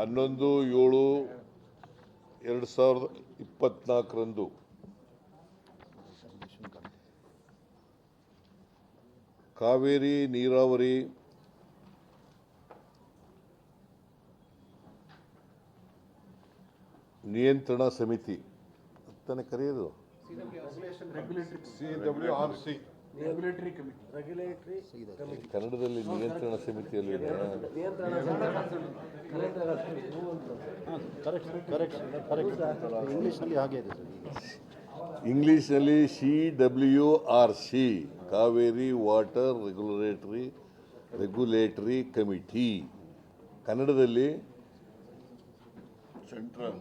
ಹನ್ನೊಂದು, ಏಳು, ಎರಡು ಸಾವಿರದ ಇಪ್ಪತ್ನಾಲ್ಕರಂದು. ಕಾವೇರಿ ನೀರಾವರಿ ನಿಯಂತ್ರಣ ಸಮಿತಿ. ಅಂತಾನೆ ಕರೆಯೋದು. C W R C regulatory committee regulatory ಕನ್ನಡದಲ್ಲಿ ನಿಯಂತ್ರಣ ಸಮಿತಿಯಲ್ಲಿ ನಿಯಂತ್ರಣ ಕರೆಕ್ಟ್ ಕರೆಕ್ಟ್ ಕರೆಕ್ಟ್ ಇಂಗ್ಲೀಷ್ನಲ್ಲಿ ಹಾಗೆ ಇದೆ ಇಂಗ್ಲಿಷ್ನಲ್ಲಿ C W R C Kaveri water regulatory regulatory committee. ಕನ್ನಡದಲ್ಲಿ ಸೆಂಟ್ರಲ್.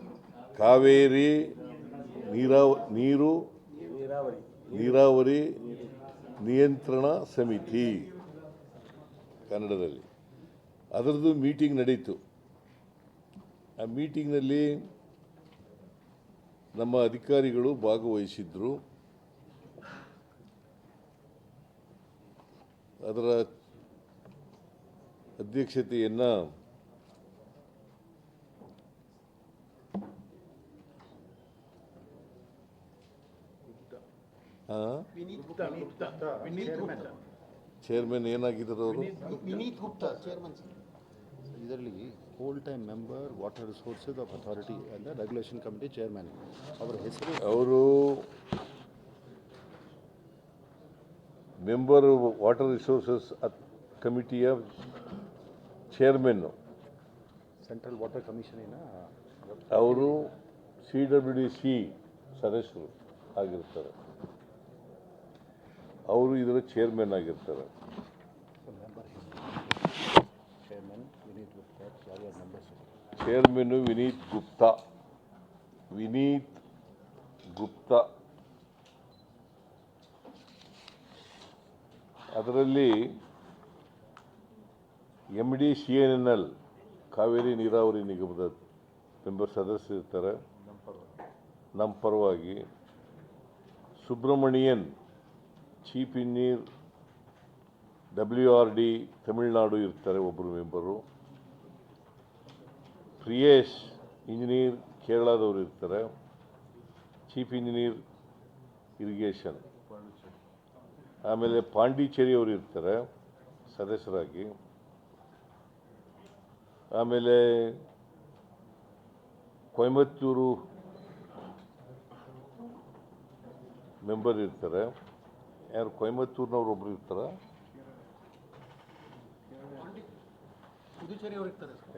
ಕಾವೇರಿ ನೀರಾವ ನೀರು ನೀರಾವರಿ. ನೀರಾವರಿ ನಿಯಂತ್ರಣ ಸಮಿತಿ ಕನ್ನಡದಲ್ಲಿ. ಅದರದ್ದು ಮೀಟಿಂಗ್ ನಡೀತು. ಆ ಮೀಟಿಂಗ್ನಲ್ಲಿ ನಮ್ಮ ಅಧಿಕಾರಿಗಳು ಭಾಗವಹಿಸಿದ್ರು. ಅದರ ಅಧ್ಯಕ್ಷತೆಯನ್ನು ಹಾಂ ವಿನೀತ್ ಗುಪ್ತಾ ವಿನೀತ್ ಗುಪ್ತಾ ಚೇರ್ಮನ್ ಏನಾಗಿದ್ದಾರೆ ಅವರು? ವಿನೀತ್ ಗುಪ್ತಾ. ಚೇರ್ಮನ್ ಇದರಲ್ಲಿ whole time member water resources of authority and regulation committee chairman ಅವರ ಹೆಸರು? ಅವರು ಮೆಂಬರ್ ವಾಟರ್ ರಿಸೋರ್ಸಸ್ ಕಮಿಟಿಯ ಚೇರ್ಮನ್ನು ಸೆಂಟ್ರಲ್ ವಾಟರ್ ಕಮಿಷನಿನ ಅವರು ಸಿ ಡಬ್ಲ್ಯೂ ಡಿ ಸಿ ಸದಸ್ಯರು ಆಗಿರ್ತಾರೆ. ಅವರು ಇದರ ಚೇರ್ಮನ್ ಆಗಿರ್ತಾರೆ. ಚೇರ್ಮನ್ ವಿನೀತ್ ಗುಪ್ತಾ ವಿನೀತ್ ಗುಪ್ತಾ ಅದರಲ್ಲಿ M D C N N L Kaveri ನೀರಾವರಿ ನಿಗಮದ ಮೆಂಬರ್ ಸದಸ್ಯರಿರ್ತಾರೆ ನಮ್ಮ ಪರವಾಗಿ. Subramanian chief engineer W R D Tamil Nadu ಇರ್ತಾರೆ ಒಬ್ಬರು ಮೆಂಬರು ಪ್ರಿಯೇಶ್ ಇಂಜಿನಿಯರ್ ಕೇರಳದವರು ಇರ್ತಾರೆ ಚೀಫ್ ಇಂಜಿನಿಯರ್ ಇರಿಗೇಷನ್ ಆಮೇಲೆ ಪಾಂಡಿಚೇರಿ ಅವರು ಇರ್ತಾರೆ ಸದಸ್ಯರಾಗಿ ಆಮೇಲೆ ಕೊಯಮತ್ತೂರು ಮೆಂಬರ್ ಇರ್ತಾರೆ ಯಾರು ಕೊಯಮತ್ತೂರಿನವ್ರು ಒಬ್ರು ಇರ್ತಾರ?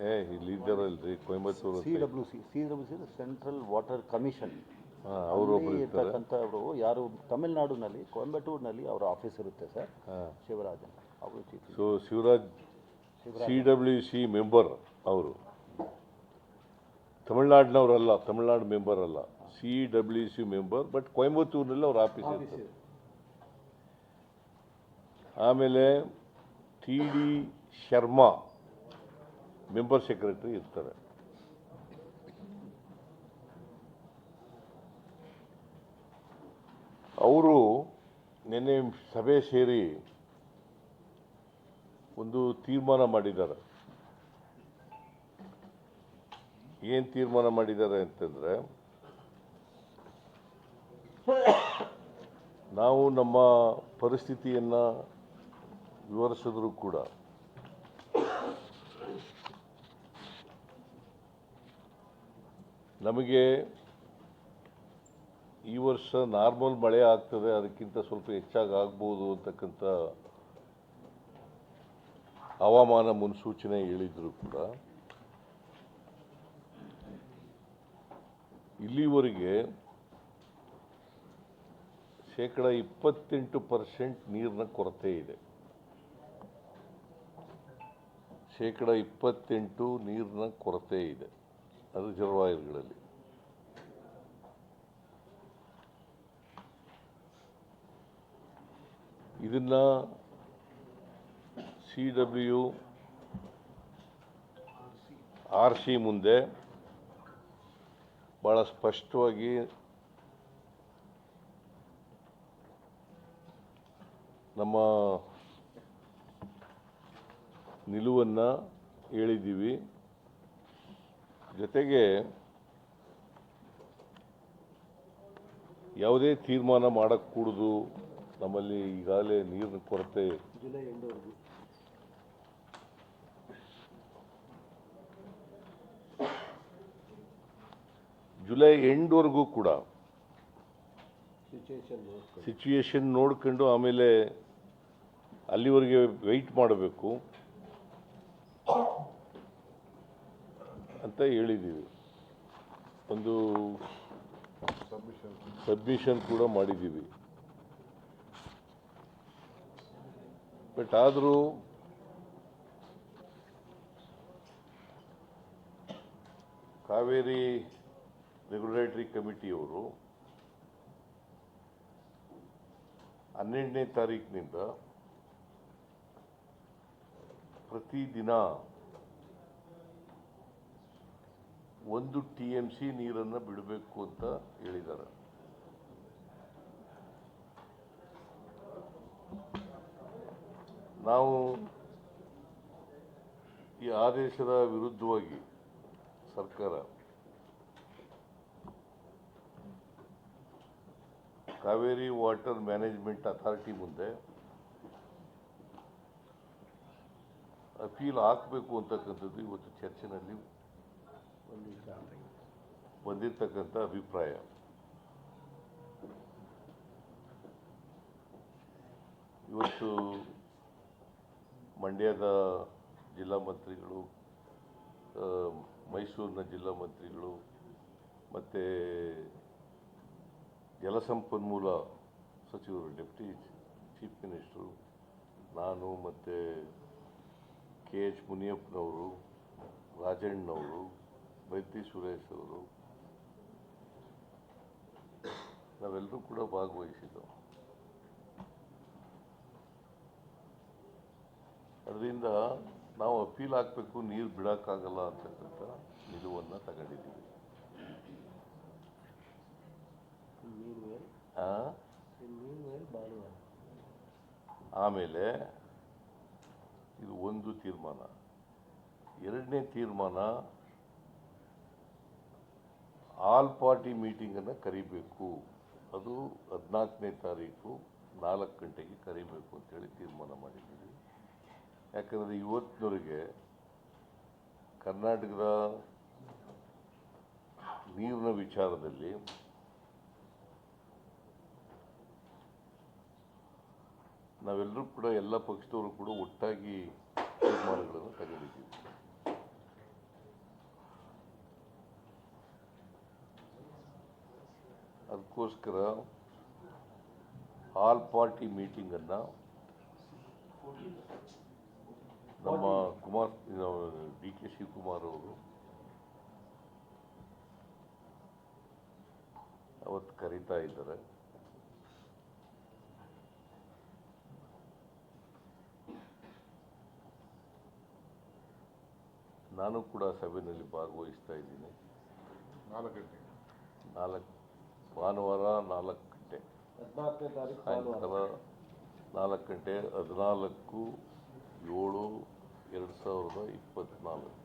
ಏ ಇಲ್ಲಿ ಇದ್ದಾರಲ್ರಿ Coimbatore C W C C W C central water commission. ಹಾಂ ಅವರು ಒಬ್ರು ಇರ್ತಾರೆ. ಅವರು ಯಾರು ತಮಿಳ್ನಾಡಿನಲ್ಲಿ ಕೊಯಂಬತ್ತೂರಿನಲ್ಲಿ ಅವರ ಆಫೀಸ್ ಇರುತ್ತೆ ಸರ್. ಶಿವರಾಜನ್ ಅವರು chief so Shivraj C W C member ಅವರು. ತಮಿಳ್ನಾಡಿನವರಲ್ಲ ತಮಿಳ್ನಾಡು ಮೆಂಬರ್ ಅಲ್ಲ. C W C member but ಕೊಯಂಬತ್ತೂರಿನಲ್ಲಿ ಅವ್ರ ಆಫೀಸ್ ಇರ್ತದೆ. ಆಮೇಲೆ T D Sharma member secretary ಇರ್ತಾರೆ. ಅವರು ನಿನ್ನೆ ಸಭೆ ಸೇರಿ ಒಂದು ತೀರ್ಮಾನ ಮಾಡಿದ್ದಾರೆ. ಏನು ತೀರ್ಮಾನ ಮಾಡಿದ್ದಾರೆ ಅಂತಂದರೆ, ನಾವು ನಮ್ಮ ಪರಿಸ್ಥಿತಿಯನ್ನು ವಿವರಿಸಿದ್ರು ಕೂಡ ನಮಗೆ ಈ ವರ್ಷ ನಾರ್ಮಲ್ ಮಳೆ ಆಗ್ತದೆ, ಅದಕ್ಕಿಂತ ಸ್ವಲ್ಪ ಹೆಚ್ಚಾಗಿ ಆಗ್ಬೋದು ಅಂತಕ್ಕಂಥ ಹವಾಮಾನ ಮುನ್ಸೂಚನೆ ಹೇಳಿದ್ರು ಕೂಡ. ಇಲ್ಲಿವರೆಗೆ ಶೇಕಡ ಇಪ್ಪತ್ತೆಂಟು ಪರ್ಸೆಂಟ್ ನೀರಿನ ಕೊರತೆ ಇದೆ. ಶೇಕಡ ಇಪ್ಪತ್ತೆಂಟು ನೀರಿನ ಕೊರತೆ ಇದೆ. ಅದು ಜಲವಾಯುಗಳಲ್ಲಿ. ಇದನ್ನು ಸಿ ಡಬ್ಲ್ಯೂ ಆರ್ ಸಿ ಮುಂದೆ ಭಾಳ ಸ್ಪಷ್ಟವಾಗಿ ನಮ್ಮ ನಿಲುವನ್ನು ಹೇಳಿದ್ದೀವಿ. ಜೊತೆಗೆ ಯಾವುದೇ ತೀರ್ಮಾನ ಮಾಡಕ್ಕೂಡುದು ನಮ್ಮಲ್ಲಿ ಈಗಾಗಲೇ ನೀರಿನ ಕೊರತೆ. ಜುಲೈ ಎಂಡವರೆಗೂ ಕೂಡ ಸಿಚುಯೇಷನ್ ನೋಡ್ಕೊಂಡು. ಆಮೇಲೆ ಅಲ್ಲಿವರೆಗೆ ವೆಯ್ಟ್ ಮಾಡಬೇಕು. ಅಂತ ಹೇಳಿದ್ದೀವಿ ಒಂದು. ಸಬ್ಮಿಷನ್ ಕೂಡ ಮಾಡಿದ್ದೀವಿ ಬಟ್ ಆದರೂ ಕಾವೇರಿ ರೆಗ್ಯುಲೇಟರಿ ಕಮಿಟಿಯವರು ಹನ್ನೆರಡನೇ ತಾರೀಕಿನಿಂದ ಪ್ರತಿದಿನ ಒಂದು ಟಿ ಎಂ ಸಿ ನೀರನ್ನು ಬಿಡಬೇಕು ಅಂತ ಹೇಳಿದ್ದಾರೆ. ನಾವು ಈ ಆದೇಶದ ವಿರುದ್ಧವಾಗಿ ಸರ್ಕಾರ ಕಾವೇರಿ ವಾಟರ್ ಮ್ಯಾನೇಜ್ಮೆಂಟ್ ಅಥಾರಿಟಿ ಮುಂದೆ ಅಪೀಲ್ ಹಾಕಬೇಕು ಅಂತಕ್ಕಂಥದ್ದು ಇವತ್ತು ಚರ್ಚೆನಲ್ಲಿ ಬಂದಿರತಕ್ಕಂಥ ಅಭಿಪ್ರಾಯ. ಇವತ್ತು ಮಂಡ್ಯದ ಜಿಲ್ಲಾ ಮಂತ್ರಿಗಳು ಮೈಸೂರಿನ ಜಿಲ್ಲಾ ಮಂತ್ರಿಗಳು ಮತ್ತು ಜಲಸಂಪನ್ಮೂಲ ಸಚಿವರು, ಡೆಪ್ಟಿ ಚೀಫ್ ಮಿನಿಸ್ಟ್ರು, ನಾನು ಮತ್ತು ಕೆ ಎಚ್ ಮುನಿಯಪ್ಪನವರು ರಾಜಣ್ಣವರು ಬೈತಿ ಸುರೇಶ್ ಅವರು ನಾವೆಲ್ಲರೂ ಕೂಡ ಭಾಗವಹಿಸಿದ್ದೆವು. ಅದರಿಂದ ನಾವು ಅಪೀಲ್ ಹಾಕಬೇಕು ನೀರು ಬಿಡೋಕ್ಕಾಗಲ್ಲ ಅಂತಕ್ಕಂಥ ನಿಲುವನ್ನು ತಗೊಂಡಿದ್ದೀವಿ. ಆಮೇಲೆ ಇದು ಒಂದು ತೀರ್ಮಾನ. ಎರಡನೇ ತೀರ್ಮಾನ, ಆಲ್ ಪಾರ್ಟಿ ಮೀಟಿಂಗನ್ನು ಕರಿಬೇಕು. ಅದು ಹದಿನಾಲ್ಕನೇ ತಾರೀಕು ನಾಲ್ಕು ಗಂಟೆಗೆ ಕರಿಬೇಕು ಅಂತೇಳಿ ತೀರ್ಮಾನ ಮಾಡಿದ್ದೀವಿ. ಯಾಕಂದರೆ ಇವತ್ತಿನವರೆಗೆ ಕರ್ನಾಟಕದ ನೀರಿನ ವಿಚಾರದಲ್ಲಿ ನಾವೆಲ್ಲರೂ ಕೂಡ ಎಲ್ಲ ಪಕ್ಷದವರು ಕೂಡ ಒಟ್ಟಾಗಿ ತೀರ್ಮಾನಗಳನ್ನು ತಗೊಂಡಿದ್ದೀವಿ ಅದಕ್ಕೋಸ್ಕರ ಆಲ್ ಪಾರ್ಟಿ ಮೀಟಿಂಗನ್ನು ನಮ್ಮ ಕುಮಾರ್ ಡಿ ಕೆ ಶಿವಕುಮಾರ್ ಅವರು ಅವತ್ತು ಕರೀತಾ ಇದ್ದಾರೆ. ನಾನು ಕೂಡ ಸಭೆಯಲ್ಲಿ ಭಾಗವಹಿಸ್ತಾ ಇದ್ದೀನಿ. ನಾಲ್ಕು ಗಂಟೆ. ನಾಲ್ಕು ಭಾನುವಾರ ನಾಲ್ಕು ಗಂಟೆ. ಹದಿನಾಲ್ಕನೇ ತಾರೀಕು ಸಾಯಂಕಾಲ ನಾಲ್ಕು ಗಂಟೆ ಹದಿನಾಲ್ಕು ಏಳು ಎರಡು ಸಾವಿರದ ಇಪ್ಪತ್ನಾಲ್ಕು.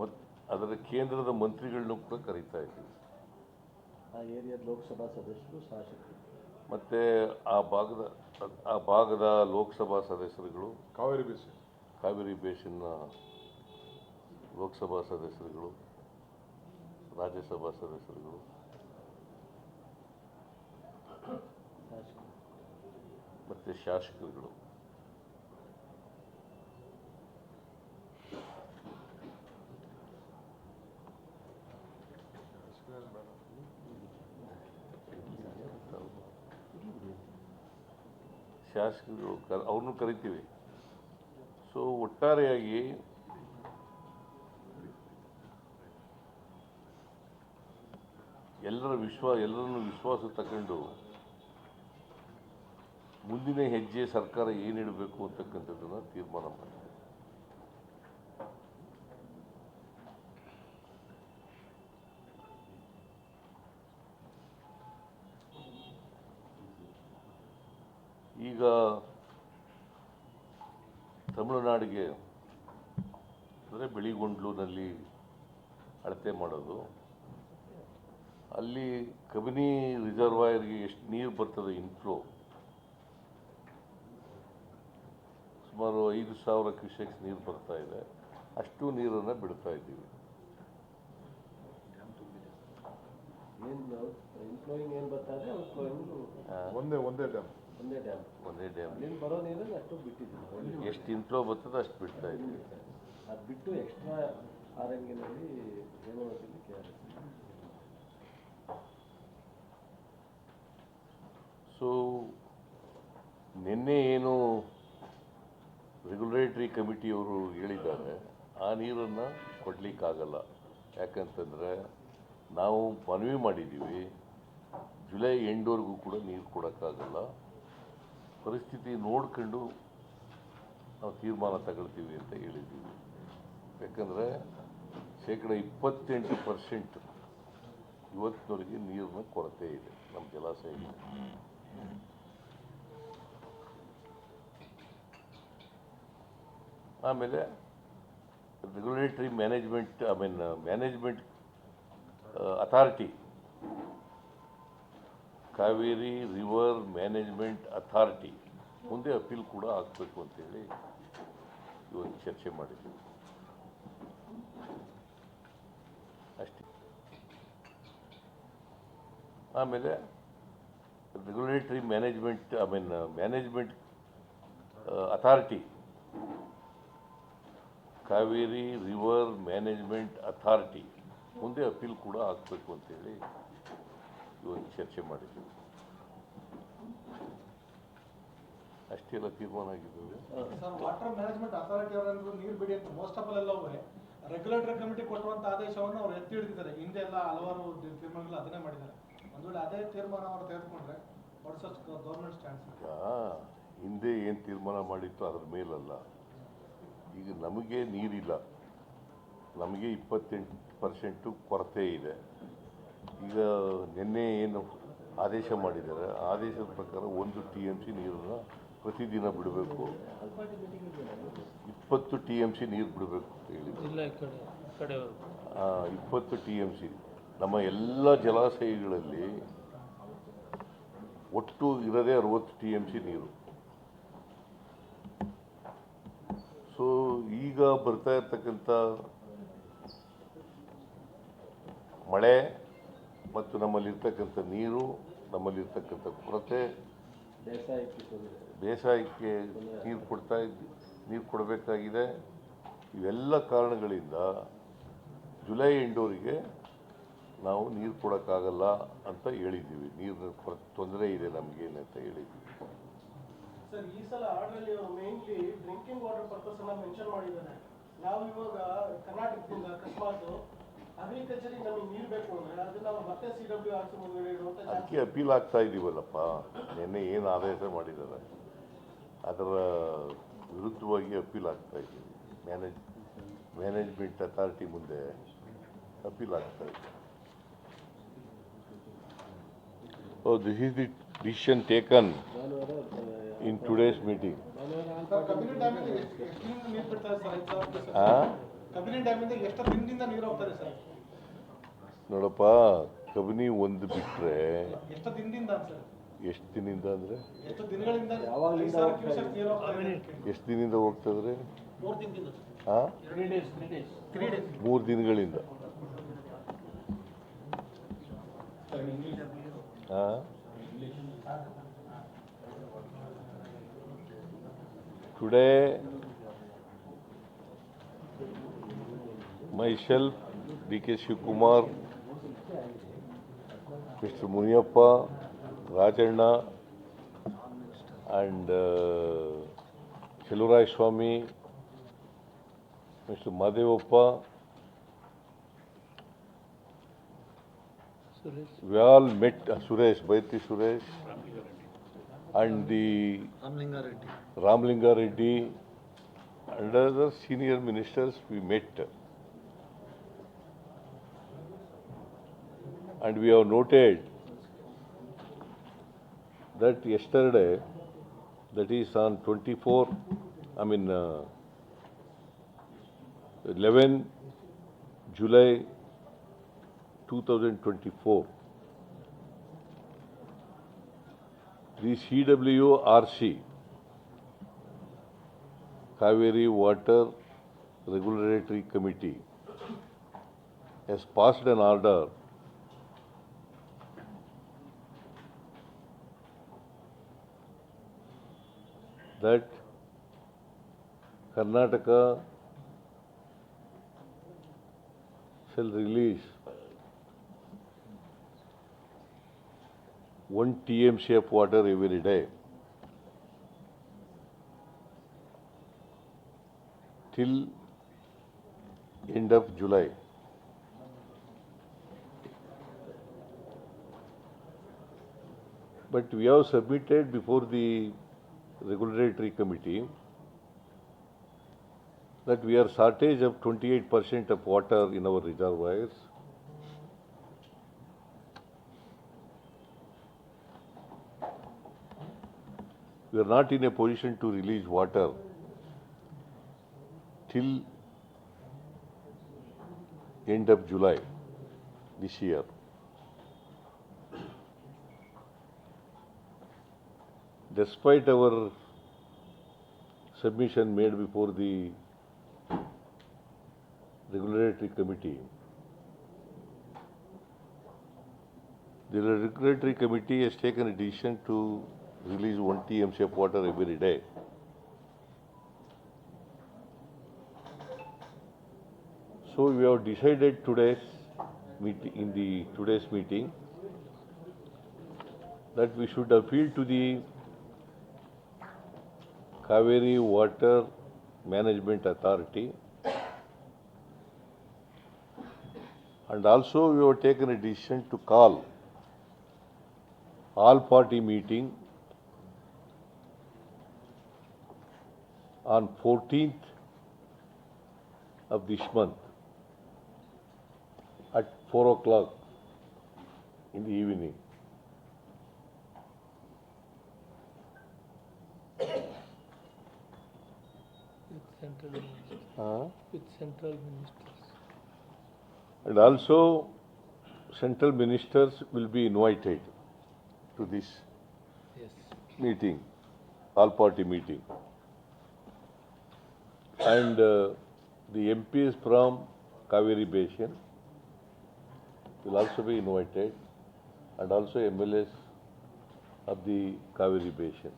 ಮತ್ತು ಅದರ ಕೇಂದ್ರದ ಮಂತ್ರಿಗಳನ್ನೂ ಕೂಡ ಕರೀತಾ ಇದ್ದೀವಿ ಆ ಏರಿಯಾದ ಲೋಕಸಭಾ ಸದಸ್ಯರು ಶಾಸಕರು. ಮತ್ತು ಆ ಭಾಗದ ಆ ಭಾಗದ ಲೋಕಸಭಾ ಸದಸ್ಯರುಗಳು ಕಾವೇರಿ ಬೇಸಿನ್ ಕಾವೇರಿ ಬೇಸಿನ ಲೋಕಸಭಾ ಸದಸ್ಯರುಗಳು ರಾಜ್ಯಸಭಾ ಸದಸ್ಯರುಗಳು ಮತ್ತು ಶಾಸಕರುಗಳು. ಶಾಸಕರು ಕ ಅವ್ರನ್ನೂ ಕರಿತೀವಿ. ಸೊ ಒಟ್ಟಾರೆಯಾಗಿ ಎಲ್ಲರ ವಿಶ್ವ, ಎಲ್ಲರನ್ನು ವಿಶ್ವಾಸ ತಗೊಂಡು ಮುಂದಿನ ಹೆಜ್ಜೆ ಸರ್ಕಾರ ಏನಿಡಬೇಕು ಅಂತಕ್ಕಂಥದ್ದನ್ನು ತೀರ್ಮಾನ ಮಾಡಿ ಈಗ ತಮಿಳುನಾಡಿಗೆ ಅಂದರೆ ಬೆಳಿಗೊಂಡ್ಲುನಲ್ಲಿ ಅಳತೆ ಮಾಡೋದು. ಅಲ್ಲಿ ಕಬಿನಿ ರಿಸರ್ವಾಯರ್ಗೆ ಎಷ್ಟು ನೀರು ಬರ್ತದೆ ಇನ್ಫ್ಲೋ ಸುಮಾರು ಐದು ಸಾವಿರ ಕ್ಯೂಸೆಕ್ಸ್ ನೀರು ಬರ್ತಾ ಇದೆ. ಅಷ್ಟು ನೀರನ್ನು ಬಿಡ್ತಾ ಇದ್ದೀವಿ. ಒಂದೇ ಒಂದೇ ಡ್ಯಾಮ್ ಒಂದೇ ಡ್ಯಾಮ್ ಒಂದೇ ಡ್ಯಾಮ್ ಅಲ್ಲಿಂದ ಬರೋ ನೀರನ್ನು ಅಷ್ಟು ಬಿಟ್ಟಿದ್ದೀವಿ ಎಷ್ಟು ಇನ್ಫ್ಲೋ ಬರ್ತದೆ ಅಷ್ಟು ಬಿಡ್ತಾ ಇದ್ದೀವಿ ಅದು ಬಿಟ್ಟು ಎಕ್ಸ್ಟ್ರಾ ಆರಂಗಿನಲ್ಲಿ ಹೇಮಾವತಿಲಿ ಕೆ ಆರ್ ಸೊ ನಿನ್ನೆ ಏನು ರೆಗ್ಯುಲೇಟರಿ ಕಮಿಟಿಯವರು ಹೇಳಿದ್ದಾರೆ ಆ ನೀರನ್ನು ಕೊಡಲಿಕ್ಕಾಗಲ್ಲ. ಯಾಕಂತಂದರೆ ನಾವು ಮನವಿ ಮಾಡಿದ್ದೀವಿ ಜುಲೈ ಎಂಡ್ವರೆಗೂ ಕೂಡ ನೀರು ಕೊಡೋಕ್ಕಾಗಲ್ಲ. ಪರಿಸ್ಥಿತಿ ನೋಡ್ಕೊಂಡು ನಾವು ತೀರ್ಮಾನ ತಗೊಳ್ತೀವಿ ಅಂತ ಹೇಳಿದ್ದೀವಿ. ಯಾಕಂದರೆ ಶೇಕಡ ಇಪ್ಪತ್ತೆಂಟು ಪರ್ಸೆಂಟ್ ಇವತ್ತಿನವರೆಗೆ ನೀರಿನ ಕೊರತೆ ಇದೆ, ನಮ್ಮ ಜಲಾಶಯ ಆಮೇಲೆ regulatory management I mean management authority Kaveri river management authority ಮುಂದೆ ಅಪೀಲ್ ಕೂಡ ಆಗಬೇಕು ಅಂತೇಳಿ ಇವತ್ತು ಚರ್ಚೆ ಮಾಡಿದ್ದೀವಿ. ಅಷ್ಟೇ. ಆಮೇಲೆ regulatory management I mean management authority. Kaveri river management authority ಮುಂದೆ ಅಪೀಲ್ ಕೂಡ ಆಗಬೇಕು ಅಂತೇಳಿ ಇವತ್ತು ಚರ್ಚೆ ಮಾಡಿದ್ದೀವಿ ಅಷ್ಟೆಲ್ಲ ತೀರ್ಮಾನ ಆಗಿದ್ದು ಸರ್ ವಾಟರ್ ಮ್ಯಾನೇಜ್ಮೆಂಟ್ ಅಥಾರಿಟಿ ಅವರೆಲ್ಲರೂ ನೀರು ಬಿಡಿ ಅಂತ ಮೋಸ್ಟ್ ಆಫ್ ಎಲ್ಲವೂ ರೆಗ್ಯುಲೇಟರಿ ಕಮಿಟಿ ಕೊಟ್ಟಿರುವಂತ ಆದೇಶವನ್ನು ಅವರು ಎತ್ತಿ ಹಿಡಿದಿದ್ದಾರೆ. ಹಿಂದೆ ಎಲ್ಲ ಹಲವಾರು ತೀರ್ಮಾನಗಳು ಅದನ್ನೇ ಮಾಡಿದ್ದಾರೆ. ಒಂದು ವೇಳೆ ಅದೇ ತೀರ್ಮಾನ ಅವರು ತೆಗೆದುಕೊಂಡ್ರೆ ವಾಟ್ಸ್ ಗೌರ್ಮೆಂಟ್ ಸ್ಟ್ಯಾಂಡ್ಸ್ ಹಿಂದೆ ಏನು ತೀರ್ಮಾನ ಮಾಡಿತ್ತು ಅದ್ರ ಮೇಲಲ್ಲ. ಈಗ ನಮಗೆ ನೀರಿಲ್ಲ. ನಮಗೆ ಇಪ್ಪತ್ತೆಂಟು ಪರ್ಸೆಂಟು ಕೊರತೆ ಇದೆ. ಈಗ ನಿನ್ನೆ ಏನು ಆದೇಶ ಮಾಡಿದ್ದಾರೆ ಆದೇಶದ ಪ್ರಕಾರ ಒಂದು ಟಿ ಎಂ ಸಿ ನೀರನ್ನು ಪ್ರತಿದಿನ ಬಿಡಬೇಕು. ಇಪ್ಪತ್ತು ಟಿ ಎಂ ಸಿ ನೀರು ಬಿಡಬೇಕು ಅಂತ ಹೇಳಿದ್ರು ಇಪ್ಪತ್ತು ಟಿ ಎಂ ಸಿ. ನಮ್ಮ ಎಲ್ಲ ಜಲಾಶಯಗಳಲ್ಲಿ ಒಟ್ಟು ಇರೋದೇ ಅರವತ್ತು ಟಿ ಎಂ ಸಿ ನೀರು. ಸೊ ಈಗ ಬರ್ತಾ ಇರ್ತಕ್ಕಂಥ ಮಳೆ ಮತ್ತು ನಮ್ಮಲ್ಲಿರ್ತಕ್ಕಂಥ ನೀರು, ನಮ್ಮಲ್ಲಿರ್ತಕ್ಕಂಥ ಕೊರತೆ, ಬೇಸಾಯಕ್ಕೆ ನೀರು ಕೊಡ್ತಾ ನೀರು ಕೊಡಬೇಕಾಗಿದೆ. ಇವೆಲ್ಲ ಕಾರಣಗಳಿಂದ ಜುಲೈ ಎಂಡೋರಿಗೆ ನಾವು ನೀರು ಕೊಡೋಕ್ಕಾಗಲ್ಲ ಅಂತ ಹೇಳಿದ್ದೀವಿ. ನೀರಿನ ತೊಂದರೆ ಇದೆ ನಮಗೆ ಅಂತ ಹೇಳಿದ್ದೀವಿ. ಸರ್, ಈ ಸಲ ಆರ್ಡರ್ಲಿ ಅವರು ಮೇನ್ಲಿ ಡ್ರಿಂಕಿಂಗ್ ವಾಟರ್ ಪರ್ಪಸ್ ಅನ್ನ ಮೆನ್ಷನ್ ಮಾಡಿದ್ದಾರೆ. ನಾವು ಇವಾಗ ಕರ್ನಾಟಕದಿಂದ ಅಕಸ್ಮಾತ್ ಅದಕ್ಕೆ ಅಪೀಲ್ ಆಗ್ತಾ ಇದ್ದೀವಲ್ಲಪ್ಪ ನಿನ್ನೆ ಏನು ಆದೇಶ ಮಾಡಿದ್ದಾರೆ? ಅದರ ವಿರುದ್ಧವಾಗಿ ಅಪೀಲ್ ಆಗ್ತಾ ಇದ್ದೀವಿ ಮ್ಯಾನೇಜ್ ಮ್ಯಾನೇಜ್ಮೆಂಟ್ ಅಥಾರಿಟಿ ಮುಂದೆ ಅಪೀಲ್ ಆಗ್ತಾ ಇದೆ. ಓ this is the decision taken in today's meeting? ಆ ಕಬಿನಿ ಡ್ಯಾಮಿಂದ ಎಷ್ಟು ದಿನದಿಂದ ನೀರು ಹೋಗ್ತಾರೆ ಸರ್? ನೋಡಪ್ಪ ಕಬಿನಿ ಒಂದು ಬಿಟ್ಟರೆ ಎಷ್ಟು ದಿನದಿಂದ ಸರ್? ಎಷ್ಟು ದಿನದಿಂದ ಅಂದರೆ? ಎಷ್ಟು ದಿನಗಳಿಂದ ದಿನದಿಂದ. ಹೋಗ್ತದ್ರೆ ಮೂರು ಹಾಂ ಮೂರು ದಿನಗಳಿಂದ. ಹಾಂ today myself, D K Mr. Muniappa, Rajanna, and uh, Chelurai Swami, Mr. Madhevappa, Suresh we all met uh, Suresh, Baiti Suresh, and the Ramalinga Reddy Ramlinga Reddy and other senior ministers we met. And we have noted that yesterday, that is on 24 I mean, uh, 11 July 2024, the CWRC, Kaveri Water Regulatory Committee, has passed an order that Karnataka shall release one TMC of water every day till end of July. But we have submitted before the regulatory committee that we are shortage of 28% of water in our reservoirs. We are not in a position to release water till end of July this year. Despite our submission made before the regulatory committee, the regulatory committee has taken a decision to release one TMC of water every day. So we have decided today's meeting, in the today's meeting, that we should appeal to the Kaveri Water Management Authority. And also we have taken a decision to call all party meeting on 14th of this month at 4 o'clock in the evening. With central ministers. Uh, With central ministers. And also, central ministers will be invited to this Yes. meeting, all-party meeting. And uh, the MPs from Kaveri Basin will also be invited, and also MLAs of the Kaveri Basin.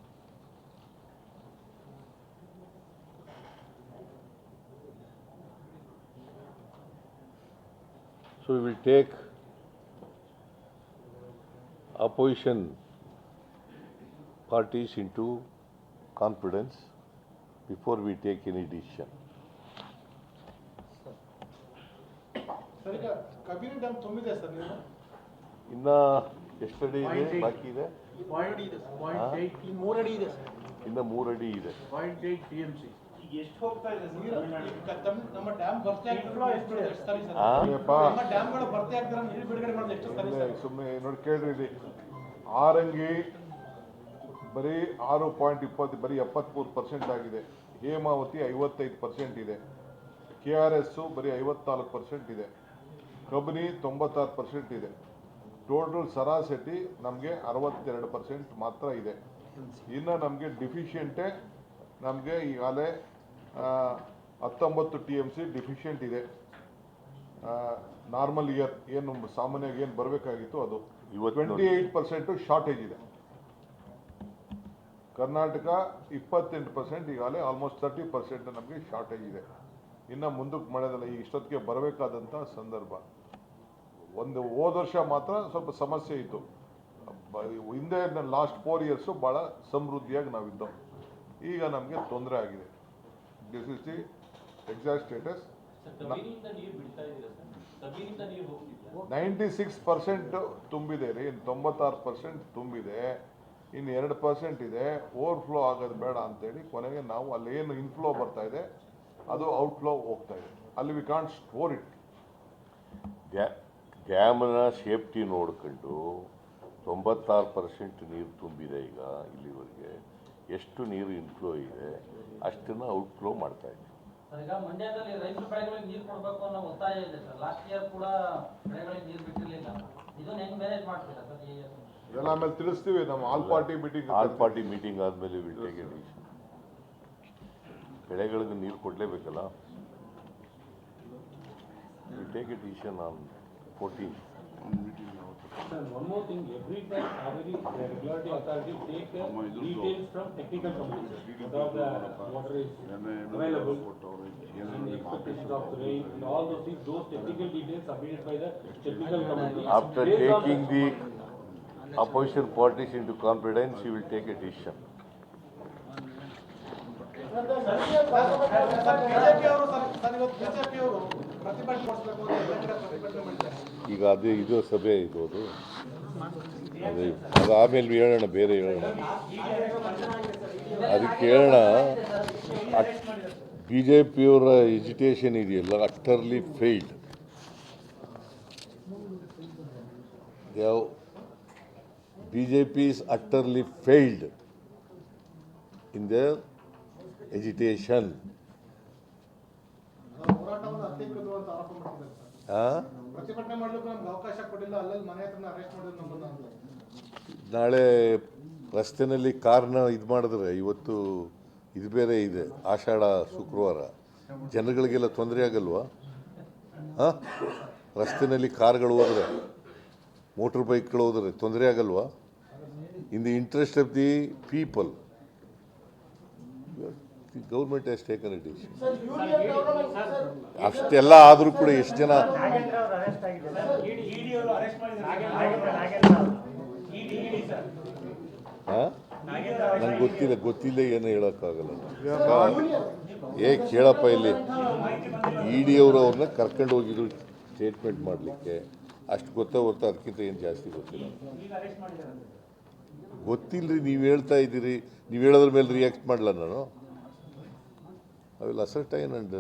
So we will take opposition parties into confidence before we take any decision. ಇನ್ನ ಎಷ್ಟಡಿ ಇದೆ? ಬಾಕಿ ಇದೆ? Point ಇದೆ sir point eight ಮೂರು ಅಡಿ ಇದೆ sir. ಇನ್ನ ಮೂರಡಿ ಇದೆ. Point eight T M C ನೀರು ಡ್ಯಾಮ್ ಎಷ್ಟು ಸರಿ ಸರ್? ಆ? ನಮ್ಮ ಡ್ಯಾಮ್ಗಳು ಭರ್ತಿ ಆಗ್ತಾರೆ ನೀರು ಬಿಡುಗಡೆ ಮಾಡೋದು ಎಷ್ಟು ಸರಿ ಸರ್? ಸುಮ್ಮನೆ ನೋಡಿ ಕೇಳ್ರಿ ಇಲ್ಲಿ. ಆರಂಗಿ ಬರೀ ಆರು ಪಾಯಿಂಟ್ ಇಪ್ಪತ್ತು ಬರೀ ಎಪ್ಪತ್ಮೂರು ಪರ್ಸೆಂಟ್ ಆಗಿದೆ. ಹೇಮಾವತಿ ಐವತ್ತೈದು ಪರ್ಸೆಂಟ್ ಇದೆ. ಕೆ ಆರ್ ಎಸ್ಸು ಬರೀ ಐವತ್ನಾಲ್ಕು ಪರ್ಸೆಂಟ್ ಇದೆ. ಕಬನಿ ತೊಂಬತ್ತಾರು ಪರ್ಸೆಂಟ್ ಇದೆ. ಟೋಟಲ್ ಸರಾಸರಿ ನಮಗೆ ಅರವತ್ತೆರಡು ಪರ್ಸೆಂಟ್ ಮಾತ್ರ ಇದೆ. ಇನ್ನು ನಮಗೆ ಡಿಫಿಷಿಯಂಟೇ ನಮಗೆ ಈಗಾಗಲೇ ಹತ್ತೊಂಬತ್ತು ಟಿ ಎಂ ಸಿ ಡಿಫಿಷಿಯೆಂಟ್ ಇದೆ. ನಾರ್ಮಲ್ ಇಯರ್ ಏನು ಸಾಮಾನ್ಯವಾಗಿ ಏನು ಬರಬೇಕಾಗಿತ್ತು ಅದು. ಟ್ವೆಂಟಿ. ಏಯ್ಟ್ ಪರ್ಸೆಂಟು ಶಾರ್ಟೇಜ್ ಇದೆ. ಕರ್ನಾಟಕ ಇಪ್ಪತ್ತೆಂಟು ಪರ್ಸೆಂಟ್ ಈಗಾಗಲೇ ಆಲ್ಮೋಸ್ಟ್ ತರ್ಟಿ ಪರ್ಸೆಂಟ್ ನಮಗೆ ಶಾರ್ಟೇಜ್ ಇದೆ. ಇನ್ನು ಮುಂದಕ್ಕೆ ಮಾಡೋದಲ್ಲ ಈ ಇಷ್ಟೊತ್ತಿಗೆ ಬರಬೇಕಾದಂಥ ಸಂದರ್ಭ. ಒಂದು ಹೋದ ವರ್ಷ ಮಾತ್ರ ಸ್ವಲ್ಪ ಸಮಸ್ಯೆ ಇತ್ತು. ಹಿಂದೆ ಲಾಸ್ಟ್ ಫೋರ್ ಇಯರ್ಸು ಭಾಳ ಸಮೃದ್ಧಿಯಾಗಿ ನಾವಿದ್ದೋ. ಈಗ ನಮಗೆ ತೊಂದರೆ ಆಗಿದೆ. This is the exact status ninety six percent ತುಂಬಿದೆ ರೀ ತೊಂಬತ್ತಾರು ಪರ್ಸೆಂಟ್ ತುಂಬಿದೆ. ಇನ್ನು ಎರಡು ಪರ್ಸೆಂಟ್ ಇದೆ ಓವರ್ಫ್ಲೋ ಆಗೋದು ಬೇಡ ಅಂತೇಳಿ ಕೊನೆಗೆ ನಾವು ಅಲ್ಲಿ ಏನು ಇನ್ಫ್ಲೋ ಬರ್ತಾ ಇದೆ ಅದು ಔಟ್ಫ್ಲೋ ಹೋಗ್ತಾ ಇದೆ. ಅಲ್ಲಿ ವಿ ಕಾಂಟ್ ಸ್ಟೋರ್ ಇಟ್ ಡ್ಯಾ- ಡ್ಯಾಮ್ನ ಸೇಫ್ಟಿ ನೋಡ್ಕೊಂಡು ತೊಂಬತ್ತಾರು ಪರ್ಸೆಂಟ್ ನೀರು ತುಂಬಿದೆ ಈಗ ಇಲ್ಲಿವರೆಗೆ. ಎಷ್ಟು ನೀರು ಇನ್ಫ್ಲೋ ಇದೆ? ಅಷ್ಟನ್ನು ಔಟ್ಫ್ಲೋ ಮಾಡ್ತಾ ಈಗ ಮಂಡ್ಯದಲ್ಲಿ ರೈತರ ಬೆಳೆಗಳಿಗೆ ನೀರು ಕೊಡಬೇಕು ಅನ್ನೋ ಒತ್ತಾಯ ಇದೆ ಸರ್. ಲಾಸ್ಟ್ ಇಯರ್ ಕೂಡ ಬೆಳೆಗಳಿಗೆ ನೀರು ಬಿಟ್ಟಿರಲಿಲ್ಲ. ಇದನ್ನ ಹೆಂಗ್ ಮ್ಯಾನೇಜ್ ಮಾಡ್ತೀರಾ ಸರ್ ಈ ಇದೆಲ್ಲ ಆಮೇಲೆ ತಿಳಿಸ್ತೀವಿ ನಮ್ಮ all party meeting all party meeting ಆದಮೇಲೆ ವಿಲ್ ಟೇಕ್ ಎ ಡಿಸಿಷನ್ ಬೆಳೆಗಳಿಗೆ ನೀರು ಕೊಡಲೇಬೇಕಲ್ಲ? Will take a decision on fourteen Sir, one more thing, every time Kaveri Regulatory Authority take uh, details from technical companies, whether the water is available, and expectations of rain, and all those things, those technical details submitted by the technical company. After Based on taking the opposition parties into confidence, he will take a decision. BJP ಅವರು sir ಇವತ್ತು BJP ಅವರು ಪ್ರತಿಭಟನೆ ಮಾಡಿಸ್ಬೇಕು ಅಂತ ಎಲ್ಲ ಕಡೆ ಪ್ರತಿಭಟನೆ ಮಾಡಿದ್ದಾರೆ ಈಗ ಅದೇ ಇದು ಸಭೆ ಇರ್ಬೋದು. ಅದು ಅದೇ ಆಮೇಲೆ ಹೇಳೋಣ, ಬೇರೆ ಹೇಳೋಣ. ಅದಕ್ಕೆ ಹೇಳೋಣ ಬಿ ಜೆ ಪಿಯವರ ಎಜುಟೇಷನ್ ಇದೆಯಲ್ಲ ಅಟ್ಟರ್ಲಿ ಫೇಲ್ಡ್ ಯಾವ B J P is utterly failed in the agitation ಹಾಂ ಪ್ರತಿಭಟನೆ ಮಾಡಲಿಕ್ಕೆ ನಮ್ಗೆ ಅವಕಾಶ ಕೊಟ್ಟಿಲ್ಲ. ಅಲ್ಲಲ್ಲಿ ಮನೆ ಹತ್ರನ ಅರೆಸ್ಟ್ ಮಾಡಿದ್ರು ನಾಳೆ ರಸ್ತೆನಲ್ಲಿ ಕಾರ್ನ ಇದು ಮಾಡಿದ್ರೆ ಇವತ್ತು ಇದು ಬೇರೆ ಇದೆ. ಆಷಾಢ, ಶುಕ್ರವಾರ. ಜನಗಳಿಗೆಲ್ಲ ತೊಂದರೆ ಆಗಲ್ವಾ? ಹಾಂ? ರಸ್ತೆನಲ್ಲಿ ಕಾರ್ಗಳು ಹೋದ್ರೆ ಮೋಟ್ರ್ ಬೈಕ್ಗಳು ಹೋದ್ರೆ ತೊಂದರೆ ಆಗಲ್ವಾ? In the interest of the people government has taken it ಅಷ್ಟೆಲ್ಲ ಆದರೂ ಕೂಡ ಎಷ್ಟು ಜನ ಹಾಂ ನಂಗೆ ಗೊತ್ತಿಲ್ಲ ಗೊತ್ತಿಲ್ಲ ಏನು ಹೇಳೋಕ್ಕಾಗಲ್ಲ. ಏ ಕೇಳಪ್ಪ ಇಲ್ಲಿ. ಇ ಡಿ ಅವರು ಅವ್ರನ್ನ ಕರ್ಕೊಂಡು ಹೋಗಿದ್ರು ಸ್ಟೇಟ್ಮೆಂಟ್ ಮಾಡಲಿಕ್ಕೆ. ಅಷ್ಟು ಗೊತ್ತಾ ಹೊರ್ತು ಅದಕ್ಕಿಂತ ಏನು ಜಾಸ್ತಿ ಗೊತ್ತಿಲ್ಲ. ಗೊತ್ತಿಲ್ಲ ರೀ ನೀವು ಹೇಳ್ತಾ ಇದ್ದೀರಿ. ನೀವು ಹೇಳೋದ್ರ ಮೇಲೆ ರಿಯಾಕ್ಟ್ ಮಾಡಲ್ಲ ನಾನು? ಐ ವಿಲ್ ಅಂಡ್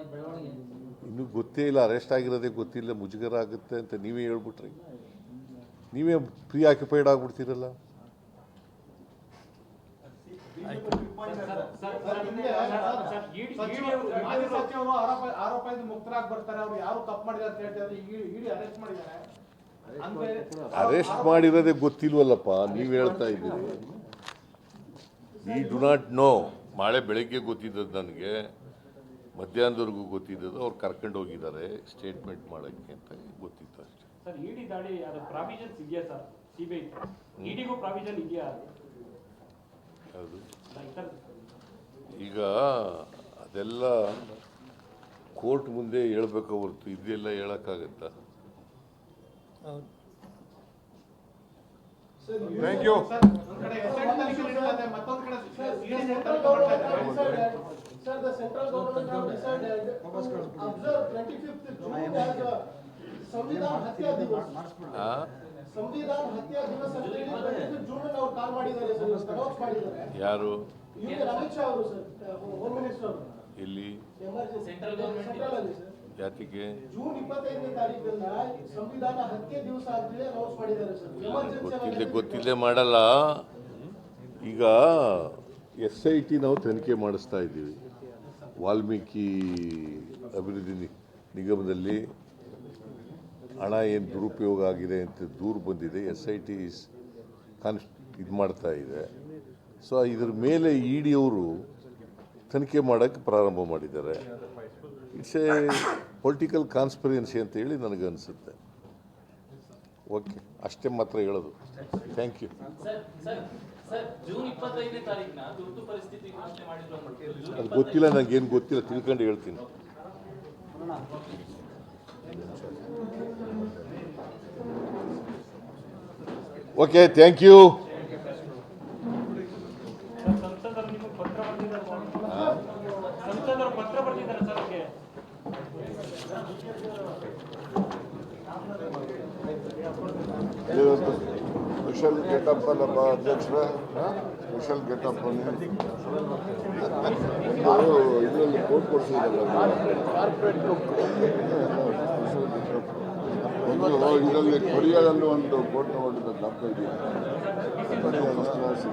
ಈ ಬೆಳವಣಿಗೆ? ಇನ್ನೂ ಗೊತ್ತೇ ಇಲ್ಲ ಅರೆಸ್ಟ್ ಆಗಿರೋದೇ ಗೊತ್ತಿಲ್ಲ ಮುಜುಗರ ಆಗುತ್ತೆ ಅಂತ ನೀವೇ ಹೇಳ್ಬಿಟ್ರಿ. ನೀವೇ ಪ್ರೀ ಆಕ್ಯುಪೈಡ್ ಆಗ್ಬಿಡ್ತೀರಲ್ಲ ಅರೆಸ್ಟ್ ಮಾಡಿರೋದೇ ಗೊತ್ತಿಲ್ವಲ್ಲಪ್ಪ ನೀವು ಹೇಳ್ತಾ ಇದ್ದೀರಿ. ಈ ಡು ನಾಟ್ ನೋ ನಾಳೆ ಬೆಳಗ್ಗೆ ಗೊತ್ತಿದ್ದದ್ದು ನನಗೆ ಮಧ್ಯಾಹ್ನದವರೆಗೂ ಗೊತ್ತಿದ್ದದ್ದು ಅವ್ರು ಕರ್ಕೊಂಡು ಹೋಗಿದ್ದಾರೆ ಸ್ಟೇಟ್ಮೆಂಟ್ ಮಾಡೋಕ್ಕೆ ಅಂತ ಗೊತ್ತಿತ್ತು ಅಷ್ಟೇ. ಸರ್ ಇಡಿ ದಾಳಿ ಅದು ಪ್ರಾವಿಷನ್ಸ್ ಇದೆಯಾ ಸರ್? ಸಿಬಿಐ ಇಡಿಗೂ ಪ್ರಾವಿಷನ್ ಇದೆಯಾ ಹೌದು ಈಗ ಅದೆಲ್ಲ ಕೋರ್ಟ್ ಮುಂದೆ ಹೇಳ್ಬೇಕು ಹೊರತು ಇದೆಲ್ಲ ಹೇಳೋಕ್ಕಾಗತ್ತಾ? ಥ್ಯಾಂಕ್ ಯು ಯಾರು? ಇವ್ರಿಗೆ ಅಮಿತ್ ಶಾ ಅವರು ಸರ್ ಹೋಮ್ ಮಿನಿಸ್ಟರ್ ಅವರು ಇಲ್ಲಿ ಎಮರ್ಜೆನ್ಸಿ ಸೆಂಟ್ರಲ್ ಅಲ್ಲಿ ಸರ್ ಜಾತಿಗೆ. ಜೂನ್ ಇಪ್ಪತ್ತೈದನೇ ತಾರೀಕನ್ನ ಸಂವಿಧಾನ ಹತ್ತೇ ದಿವಸ ಆದ್ಮೇಲೆ ರೌಸ್ ಮಾಡಿದ್ದಾರೆ ಸರ್. ಗೊತ್ತಿಲ್ಲ ಗೊತ್ತಿಲ್ಲದೆ ಮಾಡಲ್ಲ. ಈಗ ಎಸ್ ಐ ಟಿ ನಾವು ತನಿಖೆ ಮಾಡಿಸ್ತಾ ಇದ್ದೀವಿ. ವಾಲ್ಮೀಕಿ ಅಭಿವೃದ್ಧಿ ನಿಗಮದಲ್ಲಿ ಹಣ ಏನು ದುರುಪಯೋಗ ಆಗಿದೆ ಅಂತ ದೂರು ಬಂದಿದೆ. ಎಸ್ ಐ ಟಿ ಕಾನ್ಸ್ ಇದು ಮಾಡ್ತಾ ಇದೆ. ಸೊ ಇದ್ರ ಮೇಲೆ ಇ ಡಿ ಅವರು ತನಿಖೆ ಮಾಡೋಕ್ಕೆ ಪ್ರಾರಂಭ ಮಾಡಿದ್ದಾರೆ. ಇಟ್ಸ್ ಎ ಪೊಲಿಟಿಕಲ್ ಕಾನ್ಸ್ಪಿರೆನ್ಸಿ ಅಂತ ಹೇಳಿ ಅನಿಸುತ್ತೆ. ಓಕೆ ಅಷ್ಟೇ ಮಾತ್ರ ಹೇಳೋದು. ಥ್ಯಾಂಕ್ ಯು ಅದು ಗೊತ್ತಿಲ್ಲ ನನಗೇನು ಗೊತ್ತಿಲ್ಲ ತಿಳ್ಕೊಂಡು ಹೇಳ್ತೀನಿ. ಓಕೆ ಥ್ಯಾಂಕ್ ಯು ವಿಶಲ್ ಒಂದು ಇದರಲ್ಲಿ ಕೋಟ್ ಕೊಡ್ಸಿದ್ರಲ್ಲ ಗೆಟಪ್ ಇದು ಇದರಲ್ಲಿ ಕೊರಿಯಾದಲ್ಲಿ ಒಂದು ಕೋಟ್ ತಗೊಂಡಿದ್ದ ಜ್ಞಾಪಕ ಇದೆಯಾ ಸರ್ ಫಸ್ಟ್ ಕ್ಲಾಸ್?